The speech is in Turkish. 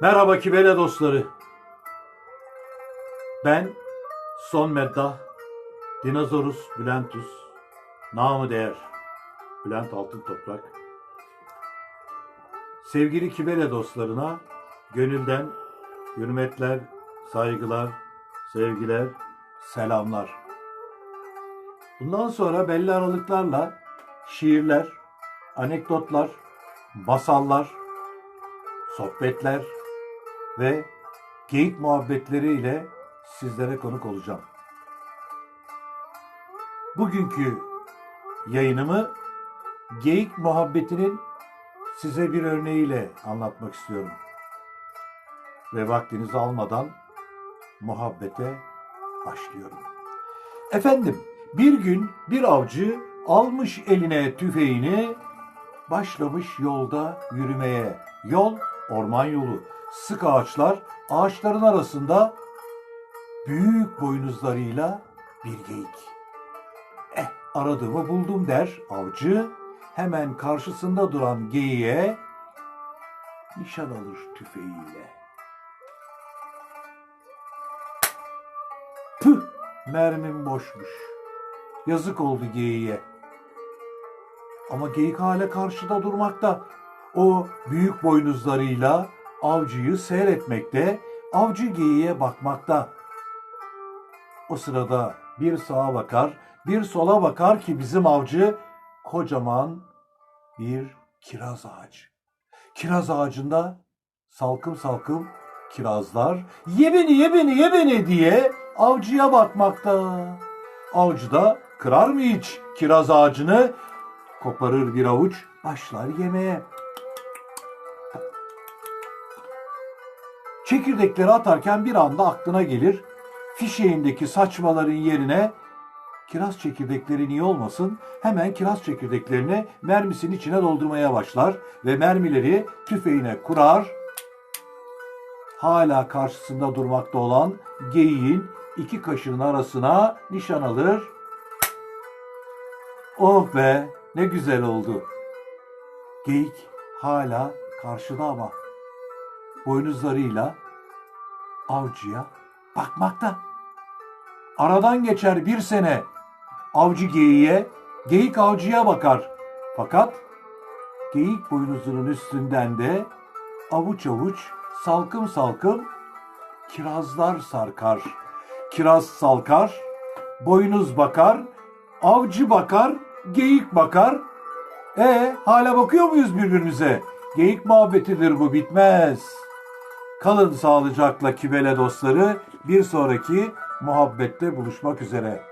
Merhaba Kibele dostları. Ben Son Meddah, Dinozorus Bülentüs, namı değer Bülent Altın Toprak. Sevgili Kibele dostlarına gönülden hürmetler, saygılar, sevgiler, selamlar. Bundan sonra belli aralıklarla şiirler, anekdotlar, masallar, sohbetler ve geyik muhabbetleriyle sizlere konuk olacağım. Bugünkü yayınımı geyik muhabbetinin size bir örneğiyle anlatmak istiyorum. Ve vaktinizi almadan muhabbete başlıyorum. Efendim, bir gün bir avcı almış eline tüfeğini, başlamış yolda yürümeye. Yol orman yolu, sık ağaçlar, ağaçların arasında büyük boynuzlarıyla bir geyik. Eh aradığımı buldum der avcı. Hemen karşısında duran geyiğe nişan alır tüfeğiyle. Püh mermim boşmuş. Yazık oldu geyiğe. Ama geyik hala karşıda durmakta. O büyük boynuzlarıyla avcıyı seyretmekte, avcı geyiğe bakmakta. O sırada bir sağa bakar, bir sola bakar ki bizim avcı kocaman bir kiraz ağacı. Kiraz ağacında salkım salkım kirazlar ye beni ye diye avcıya bakmakta. Avcı da kırar mı hiç kiraz ağacını koparır bir avuç başlar yemeye. Çekirdekleri atarken bir anda aklına gelir fişeğindeki saçmaların yerine kiraz çekirdekleri niye olmasın hemen kiraz çekirdeklerini mermisinin içine doldurmaya başlar ve mermileri tüfeğine kurar. Hala karşısında durmakta olan geyiğin iki kaşının arasına nişan alır. Oh be ne güzel oldu. Geyik hala karşıda ama boynuzlarıyla avcıya bakmakta. Aradan geçer bir sene. Avcı geyiğe, geyik avcıya bakar. Fakat geyik boynuzunun üstünden de avuç avuç, salkım salkım kirazlar sarkar. Kiraz salkar, boynuz bakar, avcı bakar, geyik bakar. E hala bakıyor muyuz birbirimize? Geyik muhabbetidir bu bitmez. Kalın sağlıcakla kibele dostları. Bir sonraki muhabbette buluşmak üzere.